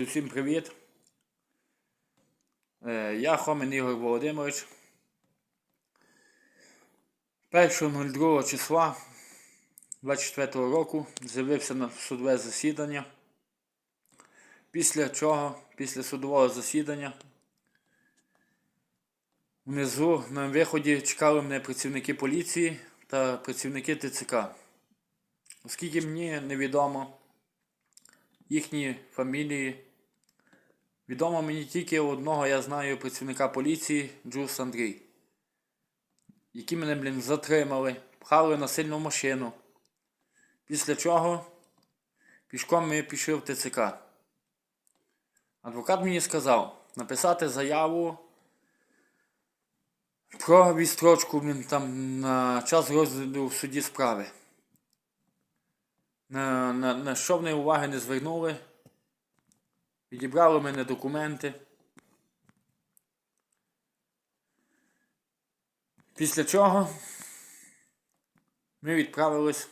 Всім привіт. Е, Я Хомин Ігор Володимирович. 1.02 числа 24 року з'явився на судове засідання. Після чого, після судового засідання, внизу на виході чекали мене працівники поліції та працівники ТЦК. Оскільки мені невідомо їхні фамілії. Відомо мені тільки одного, я знаю працівника поліції Джус Андрій, які мене, блін, затримали, пхали на сильну машину. Після чого пішком ми пішли в ТЦК. Адвокат мені сказав написати заяву про відстрочку там, на час розгляду в суді справи. На, на, на що вони уваги не звернули. Відібрали в мене документи. Після чого ми відправились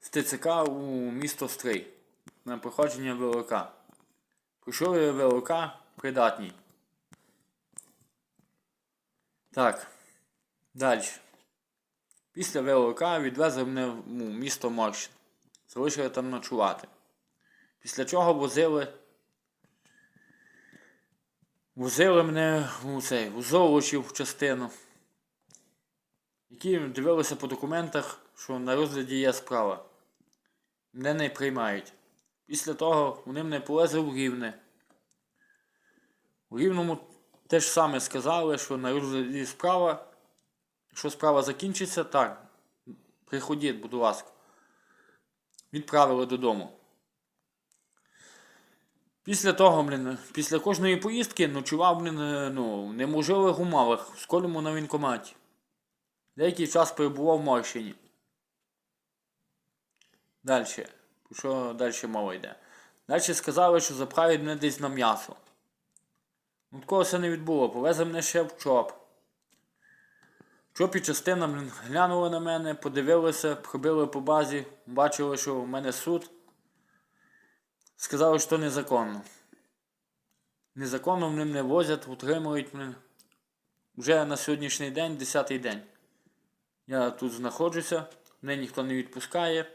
з ТЦК у місто Стрий на проходження ВЛК. Пройшли ВЛК придатній. Так. Далі. Після ВЛК відвезли мене в ну, місто Морщин. Залишили там ночувати. Після чого возили. Возили мене у цей, у Золочів частину. Які дивилися по документах, що на розгляді є справа. Мене не приймають. Після того вони мене повезли в Рівне. У Рівному те ж саме сказали, що на розгляді справа. Якщо справа закінчиться, так. Приходіть, будь ласка. Відправили додому. Після того, блін, після кожної поїздки ночував, блін, е, ну, в неможливих умовах в школьному на вінкоматі. Деякий час перебував в Морщині. Далі. Що далі мова йде? Далі сказали, що запхають мене десь на м'ясо. Ну, такого це не відбуло. Повезли мене ще в ЧОП. ЧОПі частина блін, глянули на мене, подивилися, пробили по базі, бачили, що в мене суд. Сказали, що незаконно. Незаконно мене возять, утримують мене. Вже на сьогоднішній день, 10-й день. Я тут знаходжуся, мене ніхто не відпускає.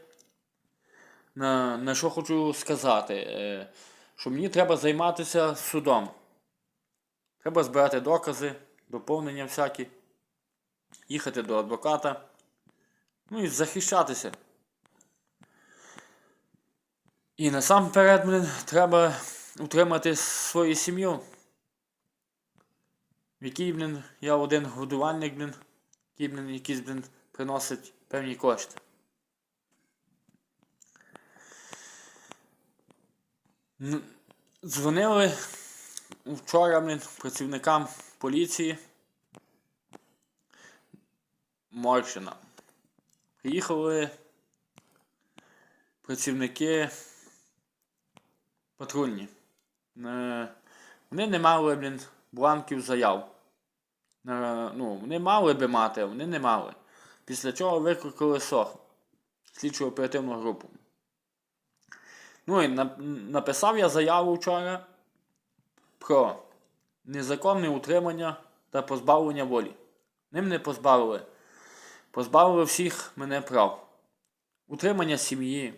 На, на що хочу сказати, е, що мені треба займатися судом. Треба збирати докази, доповнення всякі, їхати до адвоката, ну і захищатися. І насамперед, блін, треба утримати свою сім'ю. В якій, блін, я один годувальник, блін, який, блін, якийсь, блін, приносить певні кошти. Дзвонили вчора, блін, працівникам поліції Морщина. Приїхали працівники патрульні. Е, Вони не мали, блін, бланків заяв. Е, Ну, вони мали би мати, а вони не мали. Після чого викликали СОХ, слідчу оперативну групу. Ну і на- написав я заяву вчора про незаконне утримання та позбавлення волі. Ним не позбавили. Позбавили всіх мене прав. Утримання сім'ї.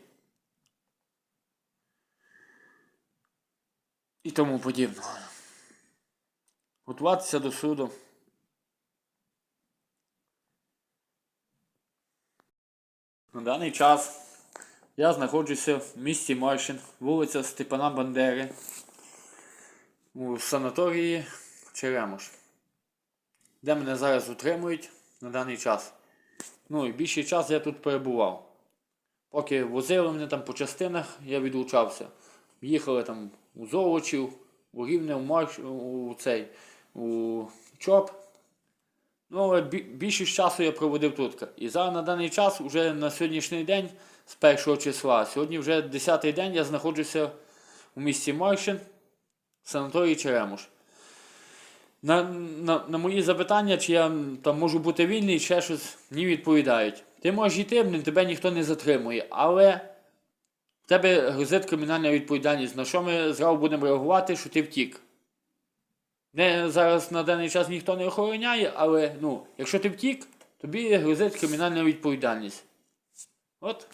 І тому подібного. Готуватися до суду. На даний час я знаходжуся в місті Моршин, вулиця Степана Бандери у санаторії Черемош, де мене зараз утримують на даний час. Ну і більший час я тут перебував. Поки возили мене там по частинах, я відлучався. Їхали там у Золочів, у Рівне, у Марш, у цей, у Чоп. Ну, але бі- більшість часу я проводив тут. І зараз на даний час, вже на сьогоднішній день, з першого числа, сьогодні вже 10-й день я знаходжуся у місті Моршин, в санаторії Черемуш. На, на, на мої запитання, чи я там можу бути вільний, ще щось, мені відповідають. Ти можеш йти, тебе ніхто не затримує, але в тебе грозить кримінальна відповідальність. На що ми зразу будемо реагувати, що ти втік? Не зараз на даний час ніхто не охороняє, але ну, якщо ти втік, тобі грозить кримінальна відповідальність. От